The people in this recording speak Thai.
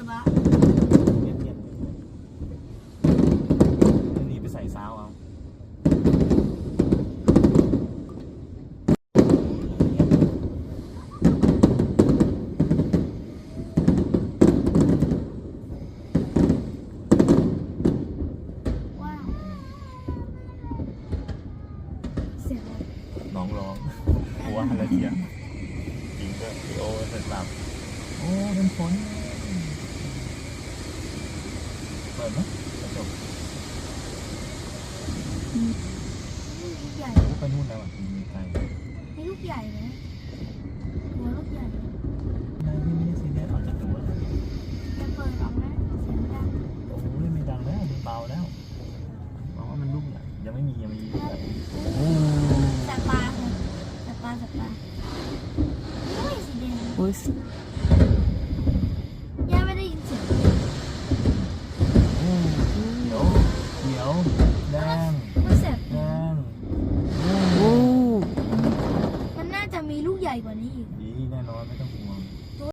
จุดอะปะเงียบเงียบหนีไปใส่ซาวเอาว้าวเสียงอะไรน้องร้องกลัวอะไรเชียจริงด้วยพี่โอเสร็จหลับโอ้เป็นฝนเปิดไหมกระจกลูกใหญ่ไปนู่นแล้วอะมีไกลมีลูกใหญ่ไหมหัวลูกใหญ่นายพี่ไม่ได้ซีเรียสเอาจากตัวเลยจะเปิดออกนะเสียงดังโอ้ยไม่ดังแล้วมันเบาแล้วบอกว่ามันลูกใหญ่ยังไม่มียังไม่มีลูกใหญ่โอ้สัตว์ปลาค่ะสัตว์ปลาสัตว์ปลาเฮ้ยสีแดง กว่านี้อีก ดีแน่นอนไม่ต้องห่วง